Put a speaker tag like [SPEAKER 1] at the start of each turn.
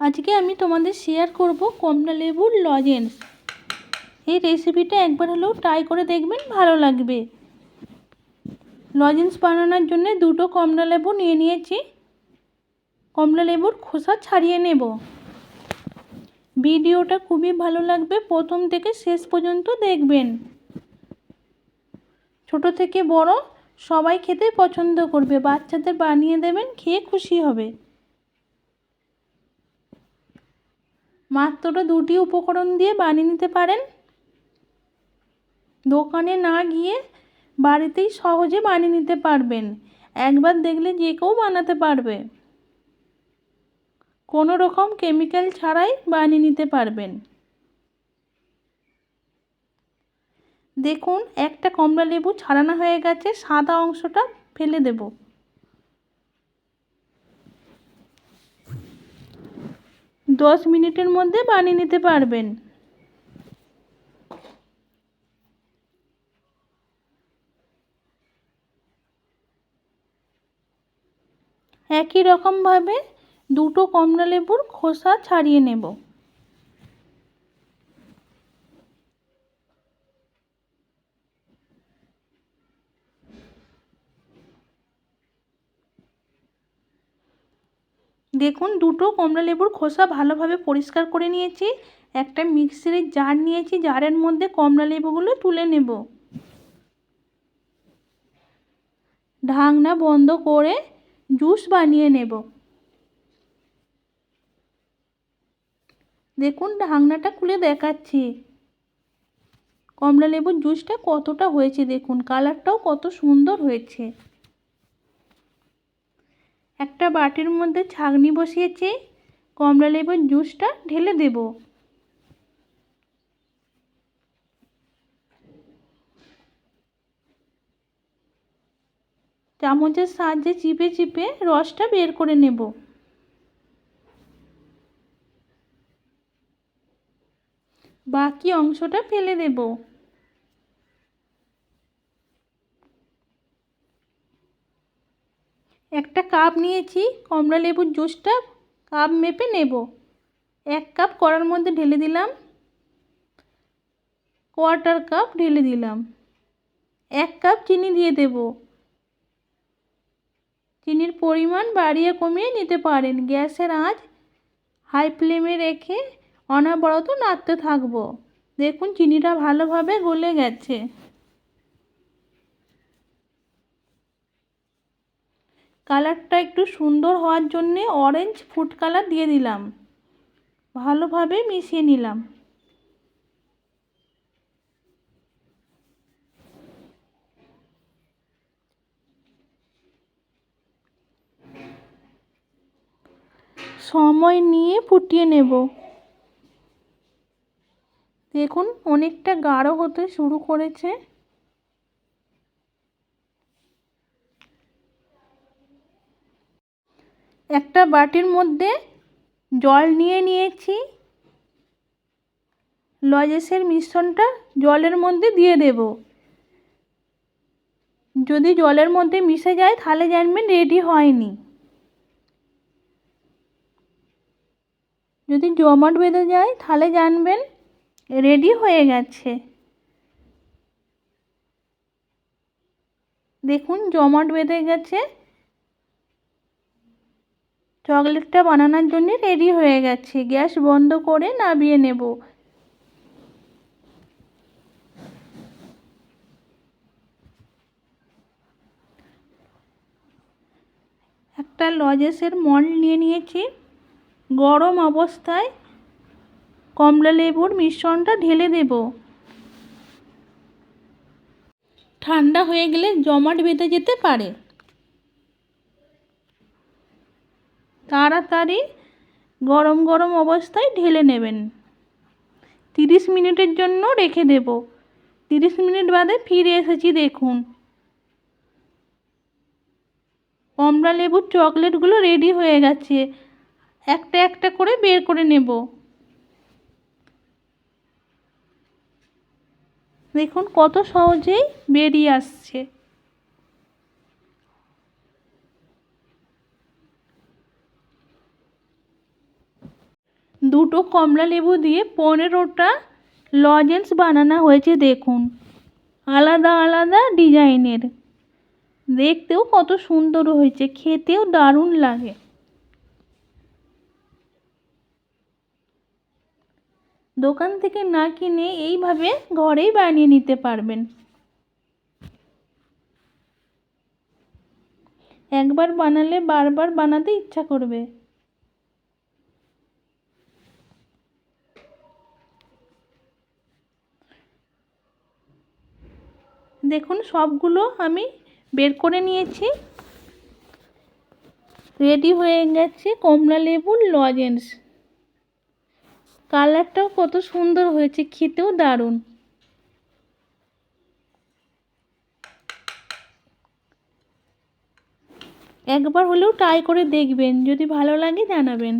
[SPEAKER 1] আজকে আমি তোমাদের শেয়ার করব কমলা লেবুর লজেন্স। এই রেসিপিটা একবার হলেও ট্রাই করে দেখবেন, ভালো লাগবে। লজেন্স বানানোর জন্য দুটো কমলা লেবু নিয়ে নিয়েছি। কমলা লেবুর খোসা ছাড়িয়ে নেব। ভিডিওটা খুবই ভালো লাগবে, প্রথম থেকে শেষ পর্যন্ত দেখবেন। ছোট থেকে বড় সবাই খেতে পছন্দ করবে, বাচ্চাদের বানিয়ে দেবেন, খেয়ে খুশি হবে। মাত্র দুটি উপকরণ দিয়ে বানিয়ে নিতে পারেন। দোকানে না গিয়ে বাড়িতেই সহজে বানিয়ে নিতে পারবেন। একবার দেখলে যে কেউ বানাতে পারবে। কোনো রকম কেমিক্যাল ছাড়াই বানিয়ে নিতে পারবেন। দেখুন, একটা কমলা লেবু ছাড়ানো হয়ে গেছে, সাদা অংশটা ফেলে দেব। দশ মিনিটের মধ্যে বানিয়ে নিতে পারবেন। একই রকমভাবে দুটো কমলা লেবুর খোসা ছাড়িয়ে নেব। দেখুন, দুটো কমলা লেবুর খোসা ভালোভাবে পরিষ্কার করে নিয়েছি। একটা মিক্সির জার নিয়েছি, জারের মধ্যে কমলা লেবুগুলো তুলে নেব। ঢাকনা বন্ধ করে জুস বানিয়ে নেব। দেখুন, ঢাকনাটা খুলে দেখাচ্ছি। কমলা লেবুর জুসটা কতটা হয়েছে দেখুন, কালারটাও কত সুন্দর হয়েছে। একটা বাটির মধ্যে ছাগনি বসিয়েছি, কমলা লেবুর জুসটা ঢেলে দেব। চামচের সাহায্যে চিপে চিপে রসটা বের করে নেব। বাকি অংশটা ফেলে দেব। একটা কাপ নিয়েছি, কমলা লেবুর জুসটা, কাপ মেপে নেব। এক কাপ কড়ার মধ্যে ঢেলে দিলাম। কোয়ার্টার কাপ ঢেলে দিলাম। এক কাপ চিনি দিয়ে দেব। চিনির পরিমাণ বাড়িয়ে কমিয়ে নিতে পারেন। গ্যাসের আঁচ হাই ফ্লেমে রেখে অনবরত নাড়তে থাকব। দেখুন, চিনিটা ভালোভাবে গলে গেছে। কালারটা একটু সুন্দর হওয়ার জন্যে অরেঞ্জ ফুড কালার দিয়ে দিলাম। ভালোভাবে মিশিয়ে নিলাম। সময় নিয়ে ফুটিয়ে নেব। দেখুন, অনেকটা গাঢ় হতে শুরু করেছে। একটা বাটির মধ্যে জল নিয়ে নিয়েছি। লজেসের মিশ্রণটা জলের মধ্যে দিয়ে দেব। যদি জলের মধ্যে মিশে যায়, তাহলে জানবেন রেডি হয়নি। যদি জমাট বেঁধে যায়, তাহলে জানবেন রেডি হয়ে গেছে। দেখুন, জমাট বেঁধে গেছে। চকলেটটা বানানোর জন্য রেডি হয়ে গেছে। গ্যাস বন্ধ করে নামিয়ে নেব। একটা লজেসের মল নিয়ে নিয়েছি। গরম অবস্থায় কমলা লেবুর মিশ্রণটা ঢেলে দেব। ঠান্ডা হয়ে গেলে জমাট বেঁধে যেতে পারে। তাড়াতাড়ি গরম গরম অবস্থায় ঢেলে নেবেন। তিরিশ মিনিটের জন্য রেখে দেব। তিরিশ মিনিট বাদে ফিরে এসেছি, দেখুন। কমলা লেবুর চকলেটগুলো রেডি হয়ে গেছে। একটা একটা করে বের করে নেব। দেখুন কত সহজেই বেরিয়ে আসছে। দুটো কমলা লেবু দিয়ে পনেরোটা লজেন্স বানানো হয়েছে, দেখুন। আলাদা আলাদা ডিজাইনের। দেখতেও কত সুন্দর হয়েছে, খেতেও দারুণ লাগে। দোকান থেকে না কিনে এইভাবে ঘরেই বানিয়ে নিতে পারবেন। একবার বানালে বারবার বানাতে ইচ্ছা করবে। দেখুন, সবগুলো আমি বের করে নিয়েছি। রেডি হয়ে গেছে কমলা লেবুর লজেন্স। কালারটাও কত সুন্দর হয়েছে, খেতেও দারুণ। একবার হলেও ট্রাই করে দেখবেন, যদি ভালো লাগে জানাবেন।